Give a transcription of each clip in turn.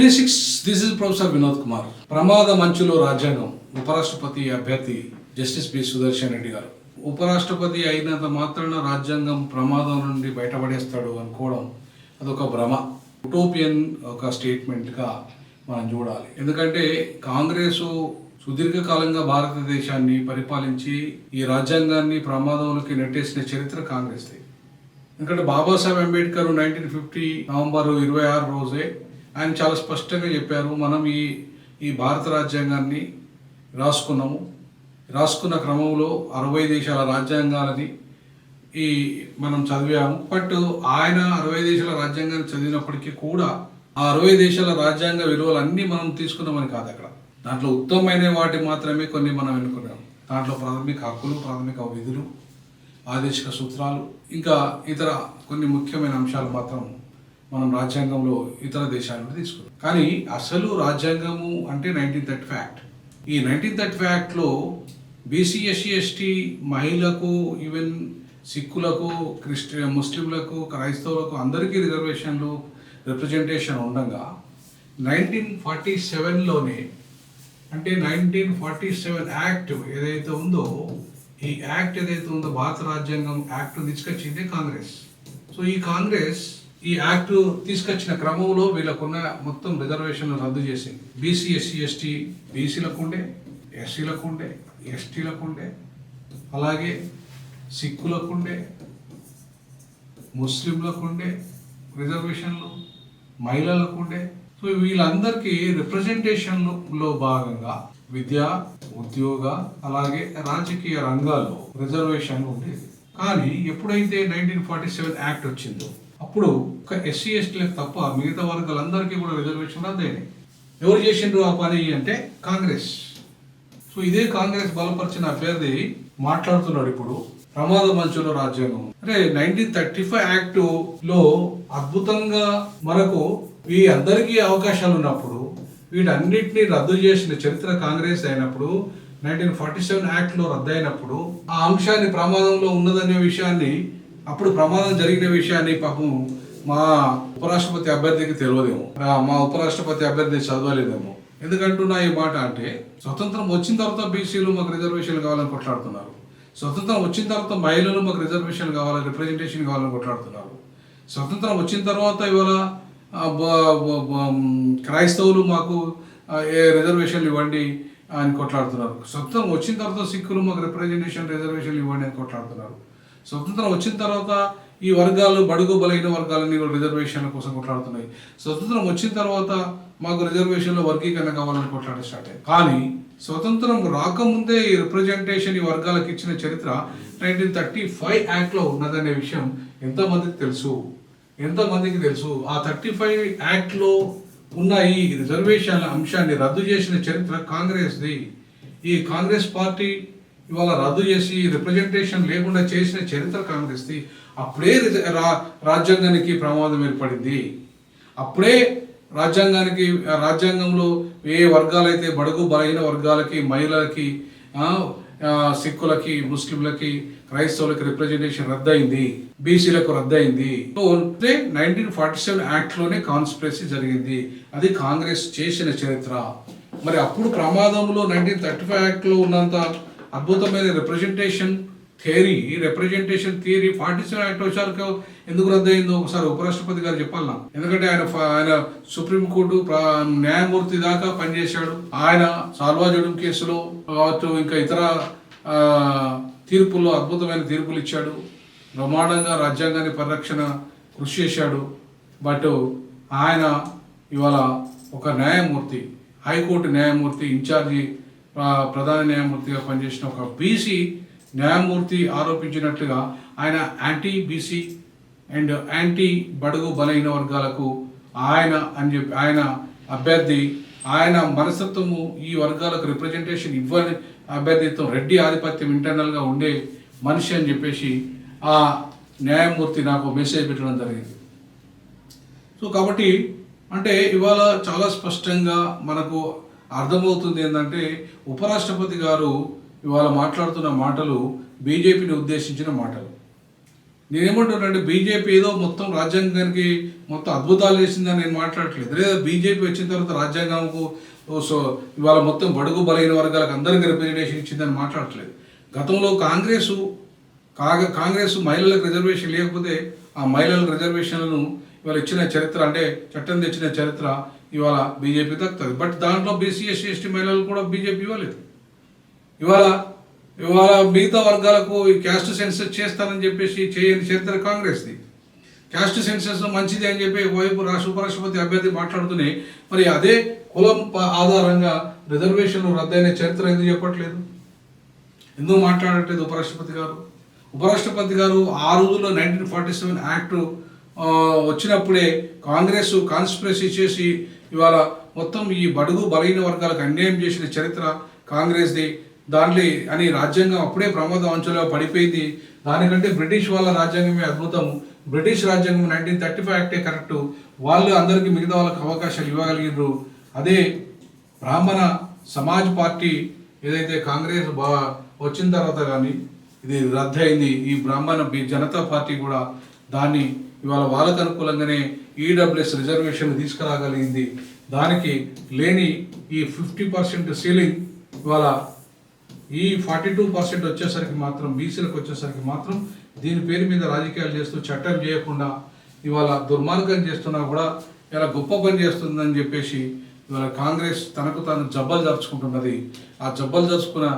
Twenty six this is professor Vinod Kumar ప్రమాద మంచులో రాజ్యాంగం ఉపరాష్ట్రపతి అభ్యర్థి జస్టిస్ బి సుదర్శన్ రెడ్డి గారు. ఉపరాష్ట్రపతి అయినంత మాత్రాన రాజ్యాంగం ప్రమాదం నుండి బయటపడేస్తాడు అనుకోవడం అదొక భ్రమ. ఉటోపియన్ ఒక స్టేట్మెంట్గా మనం చూడాలి. ఎందుకంటే కాంగ్రెసు సుదీర్ఘకాలంగా భారతదేశాన్ని పరిపాలించి ఈ రాజ్యాంగాన్ని ప్రమాదంలోకి నెట్టేసిన చరిత్ర కాంగ్రెస్ది. ఎందుకంటే Babasaheb Ambedkar nineteen fifty November ఇరవై ఆరు రోజే ఆయన చాలా స్పష్టంగా చెప్పారు మనం ఈ ఈ భారత రాజ్యాంగాన్ని రాసుకున్నాము. రాసుకున్న క్రమంలో అరవై దేశాల రాజ్యాంగాలని ఈ మనం చదివాము. బట్ ఆయన అరవై దేశాల రాజ్యాంగాన్ని చదివినప్పటికీ కూడా ఆ అరవై దేశాల రాజ్యాంగ విలువలు అన్నీ మనం తీసుకున్నామని కాదు అక్కడ. దాంట్లో ఉత్తమమైన వాటి మాత్రమే కొన్ని మనం ఎన్నుకున్నాం దాంట్లో ప్రాథమిక హక్కులు ప్రాథమిక విధులు ఆదేశిక సూత్రాలు ఇంకా ఇతర కొన్ని ముఖ్యమైన అంశాలు మాత్రం మనం రాజ్యాంగంలో ఇతర దేశాల నుండి తీసుకున్నాం కానీ అసలు రాజ్యాంగము అంటే నైన్టీన్ థర్టీ ఫ్యాక్ట్ ఈ నైన్టీన్ థర్టీ ఫ్యాక్ట్లో బీసీ ఎస్సీ ఎస్టీ మహిళలకు ఈవెన్ సిక్కులకు క్రిస్టియన్ ముస్లింలకు క్రైస్తవులకు అందరికీ రిజర్వేషన్లు రిప్రజెంటేషన్ ఉండగా నైన్టీన్ ఫార్టీ సెవెన్లోనే అంటే నైన్టీన్ ఫార్టీ సెవెన్ యాక్ట్ ఏదైతే ఉందో ఈ యాక్ట్ ఏదైతే ఉందో భారత రాజ్యాంగం యాక్ట్ తీసుకొచ్చింది కాంగ్రెస్. సో ఈ కాంగ్రెస్ ఈ యాక్ట్ తీసుకొచ్చిన క్రమంలో వీళ్ళకున్న మొత్తం రిజర్వేషన్లు రద్దు చేసింది. బీసీ ఎస్సీ ఎస్టీ బీసీలకు ఉండే ఎస్సీలకు ఉండే ఎస్టీలకు ఉండే అలాగే సిక్కులకు ఉండే ముస్లింలకు ఉండే రిజర్వేషన్లు మహిళలకు ఉండే సో వీళ్ళందరికీ రిప్రజెంటేషన్లో భాగంగా విద్య ఉద్యోగ అలాగే రాజకీయ రంగాల్లో రిజర్వేషన్ ఉండేది కానీ ఎప్పుడైతే నైన్టీన్ ఫార్టీ సెవెన్ యాక్ట్ వచ్చిందో అప్పుడు ఒక ఎస్సీ ఎస్టీలకు తప్ప మిగతా వర్గాలందరికీ కూడా రిజర్వేషన్ రద్దయినాయి ఎవరు చేసిండ్రు ఆ పని అంటే కాంగ్రెస్. సో ఇదే కాంగ్రెస్ బలపరిచిన అభ్యర్థి మాట్లాడుతున్నాడు ఇప్పుడు. ప్రమాద మంచులో రాజ్యాంగం. అంటే నైన్టీన్ థర్టీ ఫైవ్ యాక్ట్లో అద్భుతంగా మనకు ఈ అందరికీ అవకాశాలు ఉన్నప్పుడు వీటన్నిటిని రద్దు చేసిన చరిత్ర కాంగ్రెస్ అయినప్పుడు నైన్టీన్ ఫార్టీ సెవెన్ యాక్ట్లో రద్దు అయినప్పుడు ఆ అంశాన్ని ప్రమాదంలో ఉన్నదనే విషయాన్ని అప్పుడు ప్రమాదం జరిగిన విషయాన్ని పాపం మా ఉపరాష్ట్రపతి అభ్యర్థికి తెలియదేమో. మా ఉపరాష్ట్రపతి అభ్యర్థి చదవలేదేమో. ఎందుకంటున్నా ఈ మాట అంటే స్వతంత్రం వచ్చిన తర్వాత బీసీలు మాకు రిజర్వేషన్లు కావాలని కొట్లాడుతున్నారు. స్వతంత్రం వచ్చిన తర్వాత మహిళలు మాకు రిజర్వేషన్ కావాలి రిప్రజెంటేషన్ కావాలని కొట్లాడుతున్నారు. స్వతంత్రం వచ్చిన తర్వాత ఇవాళ క్రైస్తవులు మాకు ఏ రిజర్వేషన్లు ఇవ్వండి అని కొట్లాడుతున్నారు. స్వతంత్రం వచ్చిన తర్వాత సిక్కులు మాకు రిప్రజెంటేషన్ రిజర్వేషన్లు ఇవ్వండి అని కొట్లాడుతున్నారు. స్వతంత్రం వచ్చిన తర్వాత ఈ వర్గాలు బడుగు బలైన వర్గాలని రిజర్వేషన్ల కోసం కొట్లాడుతున్నాయి. స్వతంత్రం వచ్చిన తర్వాత మాకు రిజర్వేషన్లో వర్గీకరణ కావాలని కొట్లాడే స్టార్ట్ అయ్యింది కానీ స్వతంత్రం రాకముందే ఈ రిప్రజెంటేషన్ ఈ వర్గాలకు ఇచ్చిన చరిత్ర నైన్టీన్ థర్టీ ఫైవ్ యాక్ట్లో ఉన్నదనే విషయం ఎంతమందికి తెలుసు? ఎంతమందికి తెలుసు? ఆ థర్టీ ఫైవ్ యాక్ట్లో ఉన్న ఈ రిజర్వేషన్ల అంశాన్ని రద్దు చేసిన చరిత్ర కాంగ్రెస్ది. ఈ కాంగ్రెస్ పార్టీ ఇవాళ రద్దు చేసి రిప్రజెంటేషన్ లేకుండా చేసిన చరిత్ర కాంగ్రెస్ది అప్పుడే రా- రాజ్యాంగానికి ప్రమాదం ఏర్పడింది. అప్పుడే రాజ్యాంగానికి రాజ్యాంగంలో ఏ వర్గాలైతే బడుగు బలహీన వర్గాలకి మహిళలకి సిక్కులకి ముస్లింలకి క్రైస్తవులకి రిప్రజెంటేషన్ రద్దయింది బీసీలకు రద్దయింది. నైన్టీన్ ఫార్టీ సెవెన్ యాక్ట్లోనే కాన్స్పిరసీ జరిగింది. అది కాంగ్రెస్ చేసిన చరిత్ర. మరి అప్పుడు ప్రమాదంలో నైన్టీన్ థర్టీ ఫైవ్ యాక్ట్లో ఉన్నంత అద్భుతమైన representation theory representation theory forty seven act వచ్చాక ఎందుకు రద్దయిందో ఒకసారి ఉపరాష్ట్రపతి గారు చెప్పాలన్నా ఎందుకంటే ఆయన ఆయన సుప్రీంకోర్టు న్యాయమూర్తి దాకా పనిచేశాడు. ఆయన సాల్వాజడం కేసులో కావచ్చు ఇంకా ఇతర తీర్పుల్లో అద్భుతమైన తీర్పులు ఇచ్చాడు. బ్రహ్మాండంగా రాజ్యాంగాన్ని పరిరక్షణ కృషి చేశాడు. బట్ ఆయన ఇవాళ ఒక న్యాయమూర్తి హైకోర్టు న్యాయమూర్తి ఇన్ఛార్జి ప్రధాన న్యాయమూర్తిగా పనిచేసిన ఒక బీసీ న్యాయమూర్తి ఆరోపించినట్లుగా ఆయన యాంటీ బీసీ అండ్ యాంటీ బడుగు బలహీన వర్గాలకు ఆయన అని చెప్పి ఆయన అభ్యర్థి ఆయన మనస్తత్వము ఈ వర్గాలకు రిప్రజెంటేషన్ ఇవ్వని అభ్యర్థిత్వం రెడ్డి ఆధిపత్యం ఇంటర్నల్గా ఉండే మనిషి అని చెప్పేసి ఆ న్యాయమూర్తి నాకు మెసేజ్ పెట్టడం జరిగింది. సో కాబట్టి అంటే ఇవాళ చాలా స్పష్టంగా మనకు అర్థమవుతుంది ఏంటంటే ఉపరాష్ట్రపతి గారు ఇవాళ మాట్లాడుతున్న మాటలు బీజేపీని ఉద్దేశించిన మాటలు. నేనేమంటున్నానంటే బీజేపీ ఏదో మొత్తం రాజ్యాంగానికి మొత్తం అద్భుతాలు చేసిందని నేను మాట్లాడట్లేదు. లేదా బీజేపీ వచ్చిన తర్వాత రాజ్యాంగంకు సో ఇవాళ మొత్తం బడుగు బలైన వర్గాలకు అందరికీ రిప్రజెంటేషన్ ఇచ్చిందని మాట్లాడట్లేదు. గతంలో కాంగ్రెస్ కాగ కాంగ్రెస్ మహిళలకు రిజర్వేషన్ లేకపోతే ఆ మహిళల రిజర్వేషన్లను ఇవాళ ఇచ్చిన చరిత్ర అంటే చట్టం తెచ్చిన చరిత్ర ఇవాళ బీజేపీ దక్కుతుంది బట్ దాంట్లో బీసీ ఎస్సీ ఎస్టీ మహిళలు కూడా బీజేపీ ఇవ్వలేదు. ఇవాళ ఇవాళ మిగతా వర్గాలకు ఈ క్యాస్ట్ సెన్సెస్ చేస్తానని చెప్పేసి చేయని చరిత్ర కాంగ్రెస్ది. క్యాస్ట్ సెన్సెస్ మంచిది అని చెప్పి వైపు రాష్ట్ర ఉపరాష్ట్రపతి అభ్యర్థి మాట్లాడుతూనే మరి అదే కులం ప- ఆధారంగా రిజర్వేషన్లు రద్దయిన చరిత్ర ఎందుకు చెప్పట్లేదు? ఎందుకు మాట్లాడట్లేదు ఉపరాష్ట్రపతి గారు? ఉపరాష్ట్రపతి గారు ఆ రోజుల్లో నైన్టీన్ ఫార్టీ సెవెన్ యాక్ట్ వచ్చినప్పుడే కాంగ్రెస్ కాన్స్పిరసీ చేసి ఇవాళ మొత్తం ఈ బడుగు బలహీన వర్గాలకు అన్యాయం చేసిన చరిత్ర కాంగ్రెస్ది. దాంట్లో అని రాజ్యాంగం అప్పుడే ప్రమాద అంచులో పడిపోయింది. దానికంటే బ్రిటిష్ వాళ్ళ రాజ్యాంగమే అద్భుతం. బ్రిటిష్ రాజ్యాంగం నైన్టీన్ థర్టీ ఫైవ్ యాక్టే కరెక్ట్. వాళ్ళు అందరికీ మిగతా వాళ్ళకి అవకాశాలు ఇవ్వగలిగినారు అదే బ్రాహ్మణ సమాజ్ పార్టీ ఏదైతే కాంగ్రెస్ బా వచ్చిన తర్వాత కానీ ఇది రద్దయింది. ఈ బ్రాహ్మణ జనతా పార్టీ కూడా దాన్ని ఇవాళ వాళ్ళకు అనుకూలంగానే ఈడబ్ల్యూఎస్ రిజర్వేషన్ తీసుకురాగలిగింది. దానికి లేని ఈ ఫిఫ్టీ పర్సెంట్ సీలింగ్ ఇవాళ ఈ ఫార్టీ టూ పర్సెంట్ వచ్చేసరికి మాత్రం బీసీలకు వచ్చేసరికి మాత్రం దీని పేరు మీద రాజకీయాలు చేస్తూ చట్టం చేయకుండా ఇవాళ దుర్మార్గం చేస్తున్నా కూడా ఇలా గొప్ప పని చేస్తుందని చెప్పేసి ఇవాళ కాంగ్రెస్ తనకు తాను జబ్బలు జరుచుకుంటున్నది. ఆ జబ్బలు జరుచుకున్న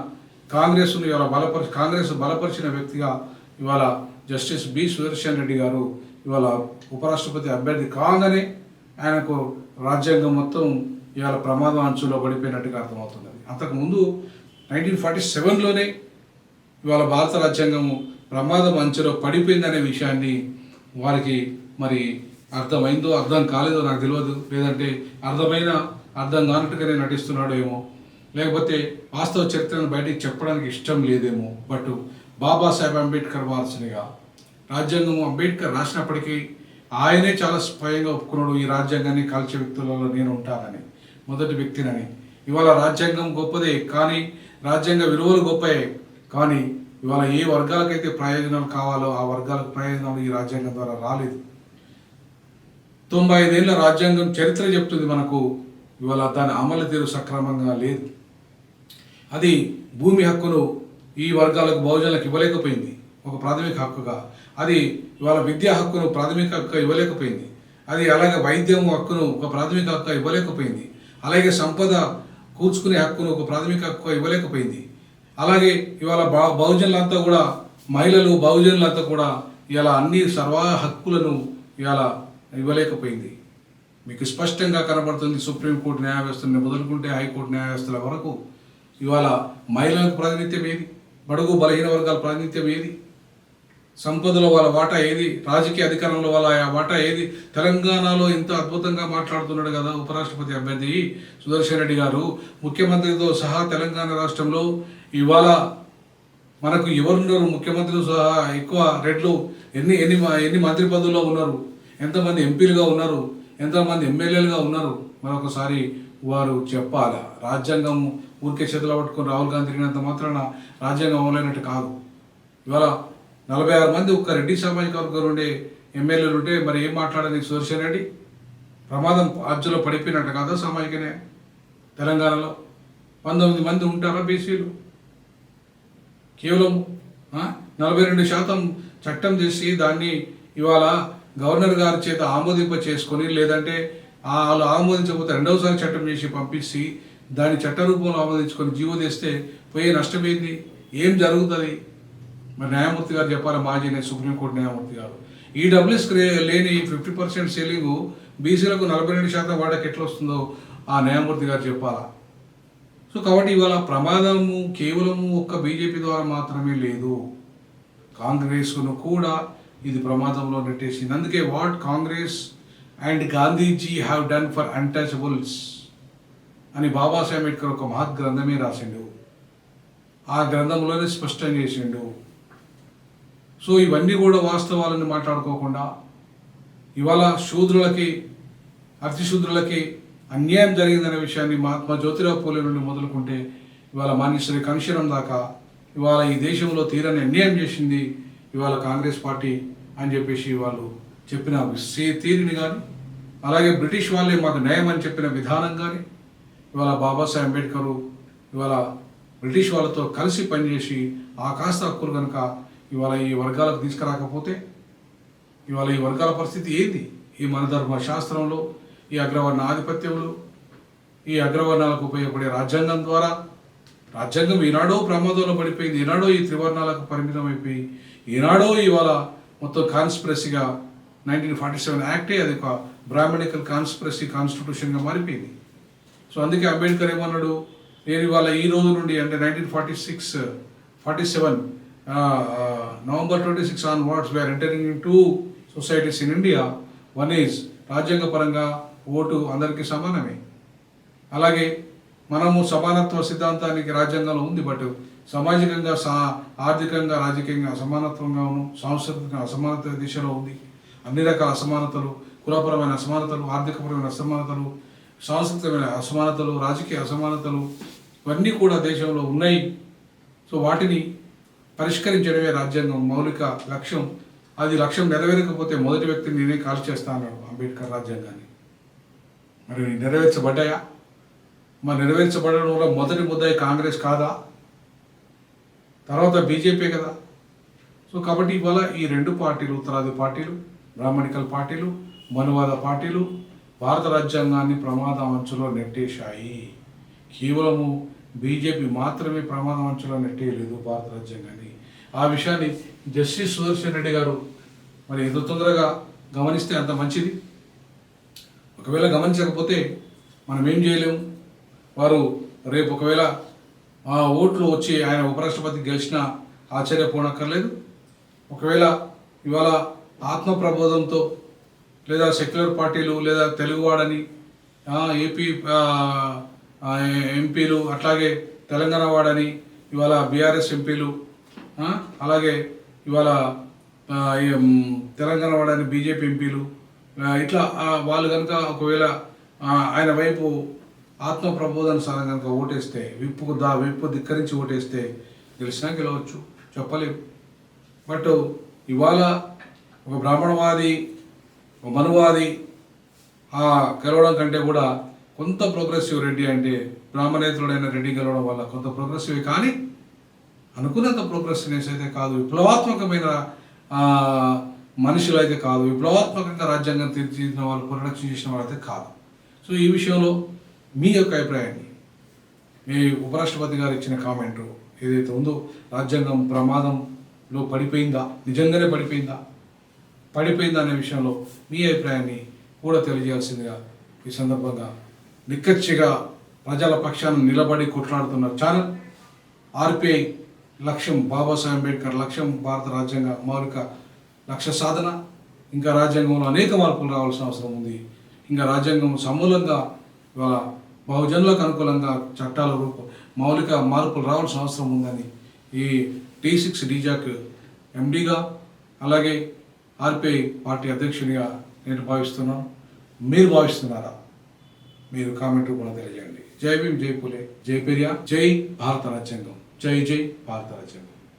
కాంగ్రెస్ను ఇవాళ బలపరి కాంగ్రెస్ బలపరిచిన వ్యక్తిగా ఇవాళ జస్టిస్ బి సుదర్శన్ రెడ్డి గారు ఇవాళ ఉపరాష్ట్రపతి అభ్యర్థి కాగానే ఆయనకు రాజ్యాంగం మొత్తం ఇవాళ ప్రమాదం అంచులో పడిపోయినట్టుగా అర్థమవుతున్నది. అంతకుముందు నైన్టీన్ ఫార్టీ సెవెన్లోనే ఇవాళ భారత రాజ్యాంగము ప్రమాదం అంచులో పడిపోయిందనే విషయాన్ని వారికి మరి అర్థమైందో అర్థం కాలేదో నాకు తెలియదు. లేదంటే అర్థమైన అర్థం కానట్టుగానే నటిస్తున్నాడో ఏమో. లేకపోతే వాస్తవ చరిత్రను బయటికి చెప్పడానికి ఇష్టం లేదేమో. బట్ బాబాసాహెబ్ అంబేద్కర్ వారసునిగా రాజ్యాంగం అంబేద్కర్ రాసినప్పటికీ ఆయనే చాలా స్వయంగా ఒప్పుకున్నాడు. ఈ రాజ్యాంగాన్ని కాల్చే వ్యక్తులలో నేను ఉంటానని మొదటి వ్యక్తినని. ఇవాళ రాజ్యాంగం గొప్పదే కానీ రాజ్యాంగ విలువలు గొప్పయే. కానీ ఇవాళ ఏ వర్గాలకైతే ప్రయోజనాలు కావాలో ఆ వర్గాలకు ప్రయోజనాలు ఈ రాజ్యాంగం ద్వారా రాలేదు. తొంభై ఐదేళ్ళ రాజ్యాంగం చరిత్ర చెప్తుంది మనకు. ఇవాళ దాని అమలు తీరు సక్రమంగా లేదు. అది భూమి హక్కును ఈ వర్గాలకు బహుజనులకు ఇవ్వలేకపోయింది. ఒక ప్రాథమిక హక్కుగా. అది ఇవాళ విద్యా హక్కును ప్రాథమిక హక్కు ఇవ్వలేకపోయింది. అది అలాగే వైద్యం హక్కును ఒక ప్రాథమిక హక్కు ఇవ్వలేకపోయింది. అలాగే సంపద కూర్చుకునే హక్కును ఒక ప్రాథమిక హక్కు ఇవ్వలేకపోయింది. అలాగే ఇవాళ బా బహుజనులంతా కూడా మహిళలు బహుజనులంతా కూడా ఇలా అన్ని సర్వ హక్కులను ఇవాళ ఇవ్వలేకపోయింది. మీకు స్పష్టంగా కనబడుతుంది సుప్రీంకోర్టు న్యాయవ్యవస్థను. మొదలుకుంటే హైకోర్టు న్యాయవ్యవస్థల వరకు ఇవాళ మహిళలకు ప్రాతినిధ్యం ఏది? బడుగు బలహీన వర్గాల ప్రాతినిధ్యం ఏది? సంపదలో వాళ్ళ వాటా ఏది? రాజకీయ అధికారంలో వాళ్ళ ఆ వాటా ఏది? తెలంగాణలో ఇంత అద్భుతంగా మాట్లాడుతున్నాడు కదా ఉపరాష్ట్రపతి అభ్యర్థి సుదర్శన్ రెడ్డి గారు. ముఖ్యమంత్రితో సహా తెలంగాణ రాష్ట్రంలో ఇవాళ మనకు ఎవరున్నారు? ముఖ్యమంత్రులు సహా ఎక్కువ రెడ్లు ఎన్ని ఎన్ని ఎన్ని మంత్రి పదవుల్లో ఉన్నారు? ఎంతమంది ఎంపీలుగా ఉన్నారు? ఎంతమంది ఎమ్మెల్యేలుగా ఉన్నారు? మరొకసారి వారు చెప్పాలా? రాజ్యాంగం ఊరికే చేతిలో పట్టుకొని రాహుల్ గాంధీ తిరిగినంత మాత్రాన రాజ్యాంగం అమలైనట్టు కాదు. ఇవాళ నలభై ఆరు మంది ఒక్క రెడ్డి సామాజిక వర్గంలో ఉండే ఎమ్మెల్యేలు ఉంటే మరి ఏం మాట్లాడని సుదర్శన్ రెడ్డి? ప్రమాదం అజ్జులో పడిపోయినట్టు కాదా సామాజిక న్యాయం తెలంగాణలో పంతొమ్మిది మంది ఉంటారా బీసీలు? కేవలం నలభై రెండు శాతం చట్టం చేసి దాన్ని ఇవాళ గవర్నర్ గారి చేత ఆమోదింప చేసుకొని లేదంటే వాళ్ళు ఆమోదించకపోతే రెండవసారి చట్టం చేసి పంపించి దాన్ని చట్ట రూపంలో ఆమోదించుకొని జీవో తెస్తే పోయే నష్టమైంది ఏం జరుగుతుంది? మరి న్యాయమూర్తి గారు చెప్పాలి? మాజీ సుప్రీంకోర్టు న్యాయమూర్తి గారు. ఈ డబ్ల్యూఎస్ లేని ఫిఫ్టీ పర్సెంట్ సెల్లింగ్ బీసీలకు నలభై రెండు శాతం వాడకి ఎట్లా వస్తుందో ఆ న్యాయమూర్తి గారు చెప్పాలా? సో కాబట్టి ఇవాళ ప్రమాదము కేవలము ఒక్క బీజేపీ ద్వారా మాత్రమే లేదు. కాంగ్రెస్ను కూడా ఇది ప్రమాదంలో నెట్టేసింది. అందుకే what Congress and Gandhiji have done for untouchables అని బాబాసాహెబ్ అంబేద్కర్ ఒక మహత్ గ్రంథమే రాసిండు. ఆ గ్రంథంలోనే స్పష్టం చేసిండు. సో ఇవన్నీ కూడా వాస్తవాలను మాట్లాడుకోకుండా ఇవాళ శూద్రులకి అతిశూద్రులకి అన్యాయం జరిగిందనే విషయాన్ని మహాత్మా జ్యోతిరావు పూలే నుండి మొదలుకుంటే ఇవాళ మాన్యశ్రీ కమిషనం దాకా ఇవాళ ఈ దేశంలో తీరని అన్యాయం చేసింది ఇవాళ కాంగ్రెస్ పార్టీ అని చెప్పేసి వాళ్ళు చెప్పిన సే- తీరుని కానీ అలాగే బ్రిటిష్ వాళ్ళే మాకు న్యాయం అని చెప్పిన విధానం కానీ ఇవాళ బాబాసాహెబ్ అంబేద్కర్ ఇవాళ బ్రిటిష్ వాళ్ళతో కలిసి పనిచేసి ఆ కాస్త హక్కులు కనుక ఇవాళ ఈ వర్గాలకు తీసుకురాకపోతే ఇవాళ ఈ వర్గాల పరిస్థితి ఏంది? ఈ మన ధర్మ శాస్త్రంలో ఈ అగ్రవర్ణ ఆధిపత్యంలో ఈ అగ్రవర్ణాలకు ఉపయోగపడే రాజ్యాంగం ద్వారా రాజ్యాంగం ఈనాడో ప్రమాదంలో పడిపోయింది ఈనాడో ఈ త్రివర్ణాలకు పరిమితం అయిపోయి ఈనాడో ఇవాళ మొత్తం కాన్స్పిరసీగా నైన్టీన్ ఫార్టీ సెవెన్ యాక్టే అది ఒక బ్రాహ్మణికల్ కాన్స్పిరసీ కాన్స్టిట్యూషన్గా మారిపోయింది. సో అందుకే అంబేద్కర్ ఏమన్నాడు? నేను ఇవాళ ఈ రోజు నుండి అంటే nineteen forty six forty seven November twenty six onwards we are entering in two societies in India. One is రాజ్యాంగ పరంగా ఓటు అందరికీ సమానమే. అలాగే మనము సమానత్వ సిద్ధాంతానికి రాజ్యాంగంలో ఉంది బట్ సామాజికంగా సా ఆర్థికంగా రాజకీయంగా అసమానత్వంగాను సాంస్కృతిక అసమానత దిశలో ఉంది. అన్ని రకాల అసమానతలు కులపరమైన అసమానతలు ఆర్థికపరమైన అసమానతలు సాంస్కృతికమైన అసమానతలు రాజకీయ అసమానతలు ఇవన్నీ కూడా దేశంలో ఉన్నాయి. సో వాటిని పరిష్కరించడమే రాజ్యాంగం మౌలిక లక్ష్యం. అది లక్ష్యం నెరవేరకపోతే మొదటి వ్యక్తిని నేనే కాల్ చేస్తాను అంబేద్కర్ రాజ్యాంగాన్ని. మరి నెరవేర్చబడ్డాయా? మరి నెరవేర్చబడడంలో మొదటి ముద్దాయి కాంగ్రెస్ కాదా? తర్వాత బీజేపీ కదా. సో కాబట్టి ఇవాళ ఈ రెండు పార్టీలు ఉత్తరాది పార్టీలు బ్రాహ్మణికల్ పార్టీలు మనువాద పార్టీలు భారత రాజ్యాంగాన్ని ప్రమాదం అంచులో నెట్టేశాయి. కేవలము బీజేపీ మాత్రమే ప్రమాదం అంచులో నెట్టేయలేదు భారత రాజ్యాంగాన్ని. ఆ విషయాన్ని జస్టిస్ సుదర్శన్ రెడ్డి గారు మరి ఎంత తొందరగా గమనిస్తే అంత మంచిది. ఒకవేళ గమనించకపోతే మనం ఏం చేయలేము. వారు రేపు ఒకవేళ ఆ ఓట్లు వచ్చి ఆయన ఉపరాష్ట్రపతి గెలిచినా ఆశ్చర్యపోనక్కర్లేదు. ఒకవేళ ఇవాళ ఆత్మప్రబోధంతో లేదా సెక్యులర్ పార్టీలు లేదా తెలుగువాడని ఏపీ ఎంపీలు అట్లాగే తెలంగాణ వాడని ఇవాళ బీఆర్ఎస్ ఎంపీలు అలాగే ఇవాళ తెలంగాణ వాడని బీజేపీ ఎంపీలు ఇట్లా వాళ్ళు కనుక ఒకవేళ ఆయన వైపు ఆత్మ ప్రబోధానుసారం కనుక ఓటేస్తే విప్పుకు దా విప్పు ధిక్కరించి ఓటేస్తే గెలిచినా గెలవచ్చు. చెప్పలేము బట్ ఇవాళ ఒక బ్రాహ్మణవాది ఒక మనువాది గెలవడం కంటే కూడా కొంత ప్రోగ్రెసివ్ రెడ్డి అంటే బ్రాహ్మణేతరుడైన రెడ్డి గెలవడం వల్ల కొంత ప్రోగ్రెసివ్. కానీ అనుకున్నంత ప్రోగ్రెసివ్నెస్ అయితే కాదు విప్లవాత్మకమైన మనుషులు అయితే కాదు విప్లవాత్మకంగా రాజ్యాంగం తీర్చిదిద్దిన వాళ్ళు పరిరక్షణ చేసిన వాళ్ళు అయితే కాదు. సో ఈ విషయంలో మీ యొక్క అభిప్రాయాన్ని మీ ఉపరాష్ట్రపతి గారు ఇచ్చిన కామెంటు ఏదైతే ఉందో రాజ్యాంగం ప్రమాదంలో పడిపోయిందా? నిజంగానే పడిపోయిందా? పడిపోయిందా అనే విషయంలో మీ అభిప్రాయాన్ని కూడా తెలియజేయాల్సిందిగా ఈ సందర్భంగా నిక్కచ్చిగా ప్రజల పక్షాన్ని నిలబడి కొట్లాడుతున్న ఛానల్ ఆర్పిఐ లక్ష్యం బాబాసాహెబ్ అంబేద్కర్ లక్ష్యం భారత రాజ్యాంగ మౌలిక లక్ష్య సాధన. ఇంకా రాజ్యాంగంలో అనేక మార్పులు రావాల్సిన అవసరం ఉంది. ఇంకా రాజ్యాంగం సమూలంగా ఇవాళ బహుజనులకు అనుకూలంగా చట్టాల రూప మౌలిక మార్పులు రావాల్సిన అవసరం ఉందని ఈ టీ సిక్స్ డీజాక్ ఎండీగా అలాగే ఆర్పిఐ పార్టీ అధ్యక్షునిగా నేను భావిస్తున్నాను. మీరు భావిస్తున్నారా? మీరు కామెంట్ కూడా తెలియజేయండి. జై భీమ్ జై పులే జై పెరియా జై భారత రాజ్యాంగం. జై జై భారత రాజ్యాంగం